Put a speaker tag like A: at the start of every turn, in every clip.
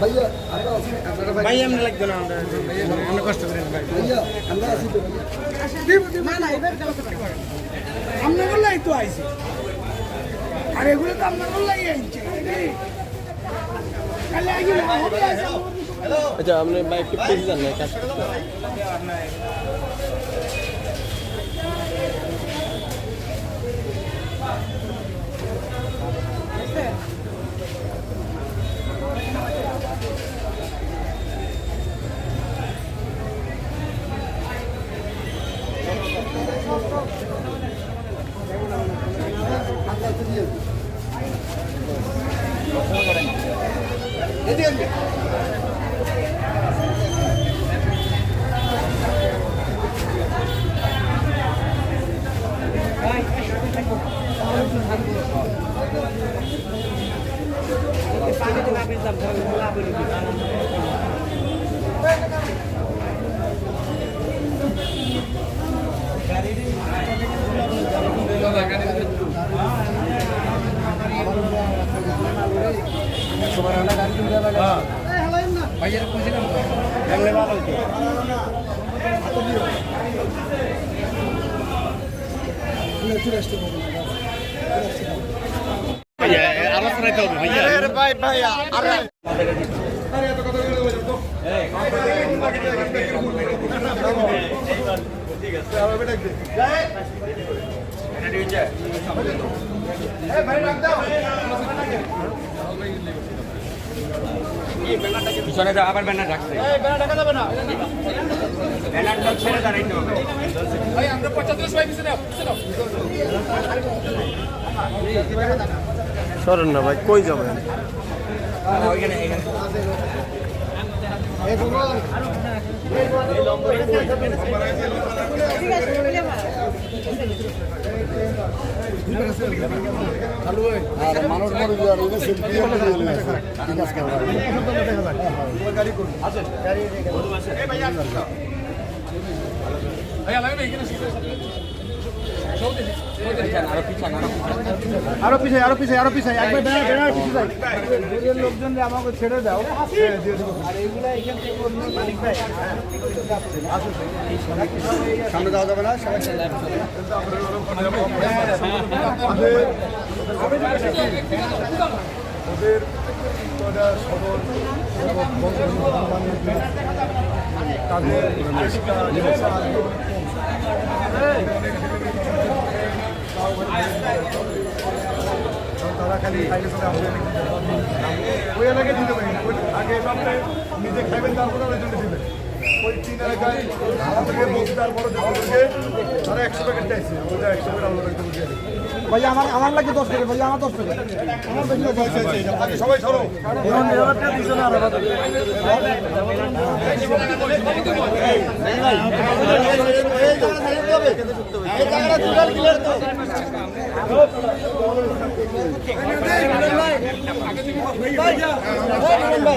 A: ভাই
B: ভাই আমরা লাগবে না আমরা অনেক কষ্ট করি না ভাই
A: আমরা আছি তো ভাইয়া
C: না না? এবার গেল আমরা বললাই তো আইছে আর এগুলো তো আমরা বললাই আইছে কালে আগে হবে আইছে
B: আচ্ছা আপনি পেয়ে যান না কাজ
A: আমরা আছি দিয়ে চলে আসতে পারব
B: আরও শোনাইতে হবে ভাইয়া ভাই ভাই আরে
D: পিছনে তো আবার ব্যানার রাখছে। ব্যানারটা ছেড়ে দাঁড়াইতে হবে।
B: সরেন না ভাই কই যাবেন?
A: আর মানুষ ঠিক আছে আরও পিছাই আরও পিছাই আরও পিছাই একবার বেড়া বেড়া পিছাই দূরের লোকজন আমাকে ছেড়ে দাও হ্যাঁ, সামনে যাওয়া যাবে না ওদের কটা সবল এবং তাদের তারা খালি ওই এলাকায় দিতে পারি আগে আপনি নিজে খাইবেন, তারপরে ওদের জন্য ওই তিন এলাকায় বলছি দেবকে তারা একশো প্যাকেট চাইছে ওটা একশো প্যাকেট আলাদা করে বুঝিয়ে ভাই আমার আমার লাগে দশ টাকা ভাই আমার দশ টাকা আমার বেশি সবাই সরো
D: মানিক ভাই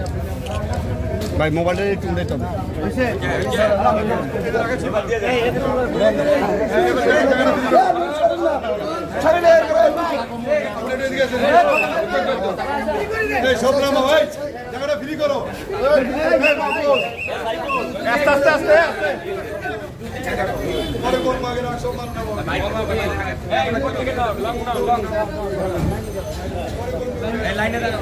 A: ভাই মোবাইলটা একটু সব নামা ভাই জায়গাটা ফ্রি করো। আস্তে আস্তে
D: লাইনে দাঁড়াও।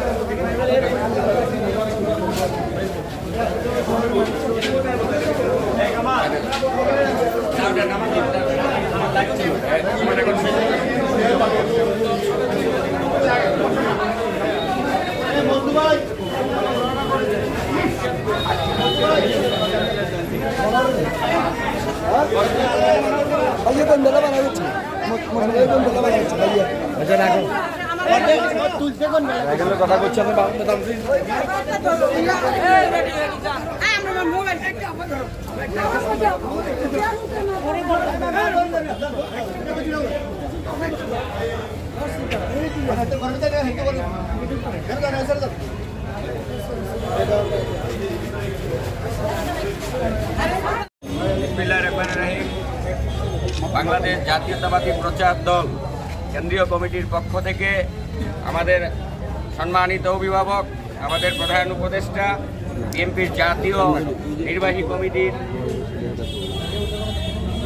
C: ভাইয়া কোন বেলা বানা হচ্ছে কোন বেলা বানা হচ্ছে ভাইয়া
E: মোবাইল
D: বিসমিল্লাহির রহমানির রহিম বাংলাদেশ জাতীয়তাবাদী প্রচার দল, কেন্দ্রীয় কমিটির পক্ষ থেকে আমাদের সম্মানিত অভিভাবক, আমাদের প্রধান উপদেষ্টা, বিএনপির জাতীয় নির্বাহী কমিটির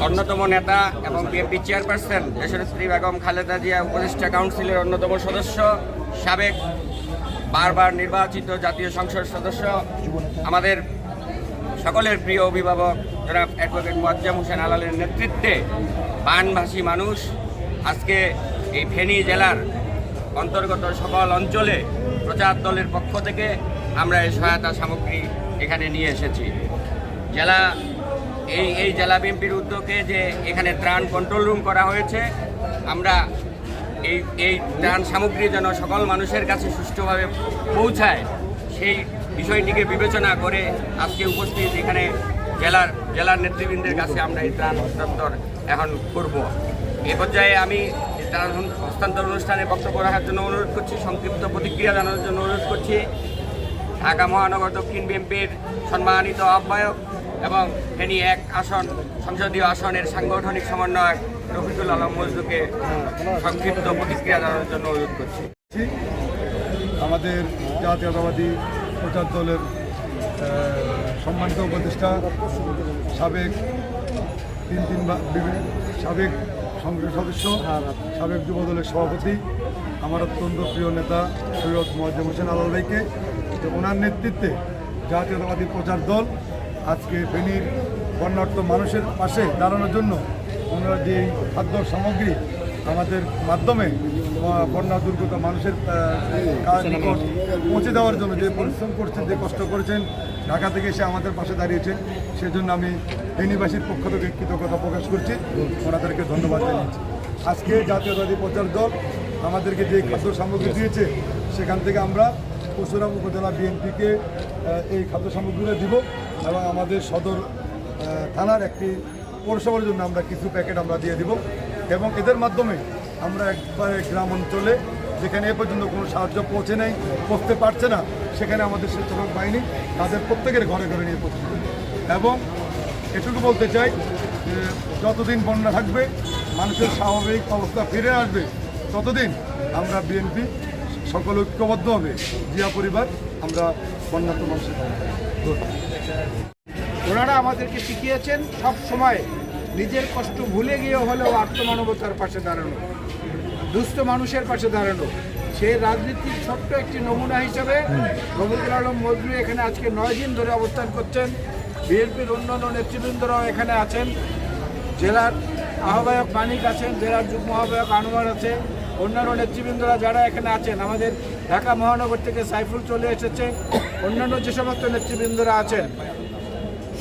D: অন্যতম নেতা এবং বিএনপি চেয়ারপারসন দেশনেত্রী বেগম খালেদা জিয়া উপদেষ্টা কাউন্সিলের অন্যতম সদস্য, সাবেক বারবার নির্বাচিত জাতীয় সংসদ সদস্য, আমাদের সকলের প্রিয় অভিভাবক জনাব অ্যাডভোকেট মোয়াজ্জাম হোসেন আলালের নেতৃত্বে বানভাসী মানুষ আজকে এই ফেনী জেলার অন্তর্গত সকল অঞ্চলে প্রচার দলের পক্ষ থেকে আমরা এই সহায়তা সামগ্রী এখানে নিয়ে এসেছি। জেলা, এই এই জেলা বিএনপির উদ্যোগে যে এখানে ত্রাণ কন্ট্রোল রুম করা হয়েছে, আমরা এই এই ত্রাণ সামগ্রী যেন সকল মানুষের কাছে সুষ্ঠুভাবে পৌঁছায়, সেই বিষয়টিকে বিবেচনা করে আজকে উপস্থিত এখানে জেলার জেলার নেতৃবৃন্দের কাছে আমরা এই ত্রাণ হস্তান্তর এখন করব। এ পর্যায়ে আমি ত্রাণ হস্তান্তর অনুষ্ঠানে বক্তব্য রাখার জন্য অনুরোধ করছি, সংক্ষিপ্ত প্রতিক্রিয়া জানানোর জন্য অনুরোধ করছি। ঢাকা মহানগর দক্ষিণ বিএনপির সম্মানিত আহ্বায়ক এবং ফেনী এক আসন, সংসদীয় আসনের সাংগঠনিক সমন্বয়ক রফিকুল আলম মজদুকে সংক্ষিপ্ত প্রতিক্রিয়া জানানোর জন্য অনুরোধ করছি।
A: আমাদের জাতীয়তাবাদী প্রচার দলের সম্মানিত উপদেষ্টা, সাবেক তিন তিন সাবেক সংসদ সদস্য, সাবেক যুব দলের সভাপতি, আমার অত্যন্ত প্রিয় নেতা সৈয়দ মোয়াজ্জেম হোসেন আলাল ভাইকে ওনার নেতৃত্বে জাতীয়তাবাদী প্রচার দল আজকে ফেনীর বন্যার্থ মানুষের পাশে দাঁড়ানোর জন্য ওনারা যে খাদ্য সামগ্রী আমাদের মাধ্যমে বন্যা দুর্গত মানুষের কাজ পৌঁছে দেওয়ার জন্য যে পরিশ্রম করছেন যে কষ্ট করেছেন ঢাকা থেকে এসে আমাদের পাশে দাঁড়িয়েছেন সেজন্য আমি ফেনীবাসীর পক্ষ থেকে কৃতজ্ঞতা প্রকাশ করছি। ওনাদেরকে ধন্যবাদ জানাচ্ছি। আজকে জাতীয়তাবাদী প্রচার দল আমাদেরকে যে খাদ্য সামগ্রী দিয়েছে সেখান থেকে আমরা পরশুরাম উপজেলা বিএনপিকে এই খাদ্য সামগ্রীগুলো দিব এবং আমাদের সদর থানার একটি পৌরসভার জন্য আমরা কিছু প্যাকেট আমরা দিয়ে দিব এবং এদের মাধ্যমে আমরা একবারে গ্রাম অঞ্চলে, যেখানে এ পর্যন্ত কোনো সাহায্য পৌঁছে নেই, পৌঁছতে পারছে না, সেখানে আমাদের স্বেচ্ছাসেবক বাহিনী তাদের প্রত্যেকের ঘরে ঘরে নিয়ে পৌঁছে। এবং এটুকু বলতে চাই যে, যতদিন বন্যা থাকবে, মানুষের স্বাভাবিক অবস্থা ফিরে আসবে, ততদিন আমরা বিএনপি সকল ঐক্যবদ্ধ হবে। জিয়া পরিবার, আমরা বন্যাত্ম মানুষের
C: ওনারা আমাদেরকে শিখিয়েছেন, সব সময় নিজের কষ্ট ভুলে গিয়ে হলেও আত্মমানবতার পাশে দাঁড়ানো। দুস্থ মানুষের পাশে দাঁড়ানো। সে রাজনীতির ছোট্ট একটি নমুনা হিসেবে রবিউল আলম মজরু এখানে আজকে নয় দিন ধরে অবস্থান করছেন। বিএনপির অন্যান্য নেতৃবৃন্দরাও এখানে আছেন। জেলার আহ্বায়ক মানিক আছেন, জেলার যুগ্ম আহ্বায়ক আনোয়ার আছে। অন্যান্য নেতৃবৃন্দরা যারা এখানে আছেন, আমাদের ঢাকা মহানগর থেকে সাইফুল চলে এসেছে। অন্যান্য যে সমস্ত নেতৃবৃন্দরা আছেন,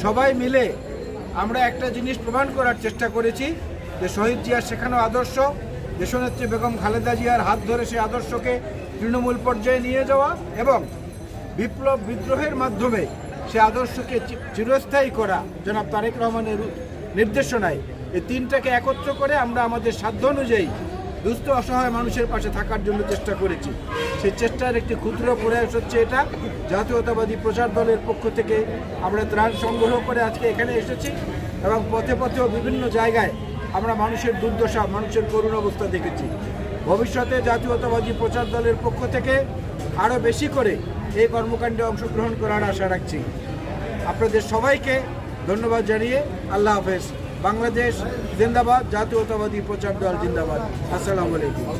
C: সবাই মিলে আমরা একটা জিনিস প্রমাণ করার চেষ্টা করেছি যে শহীদ জিয়ার শেখানো আদর্শ দেশনেত্রী বেগম খালেদা জিয়ার হাত ধরে সেই আদর্শকে তৃণমূল পর্যায়ে নিয়ে যাওয়া এবং বিপ্লব বিদ্রোহের মাধ্যমে সে আদর্শকে চিরস্থায়ী করা, জনাব তারেক রহমানের নির্দেশনায় এই তিনটাকে একত্র করে আমরা আমাদের সাধ্য অনুযায়ী দুস্থ অসহায় মানুষের পাশে থাকার জন্য চেষ্টা করেছি। সেই চেষ্টার একটি ক্ষুদ্র প্রয়াস হচ্ছে এটা। জাতীয়তাবাদী প্রচার দলের পক্ষ থেকে আমরা ত্রাণ সংগ্রহ করে আজকে এখানে এসেছি এবং পথে পথেও বিভিন্ন জায়গায় আমরা মানুষের দুর্দশা, মানুষের করুণ অবস্থা দেখেছি। ভবিষ্যতে জাতীয়তাবাদী প্রচার দলের পক্ষ থেকে আরও বেশি করে এই কর্মকাণ্ডে অংশগ্রহণ করার আশা রাখছি। আপনাদের সবাইকে ধন্যবাদ জানিয়ে আল্লাহ হাফেজ। বাংলাদেশ জিন্দাবাদ, জাতীয়তাবাদী প্রচার দল জিন্দাবাদ। আসসালামু আলাইকুম।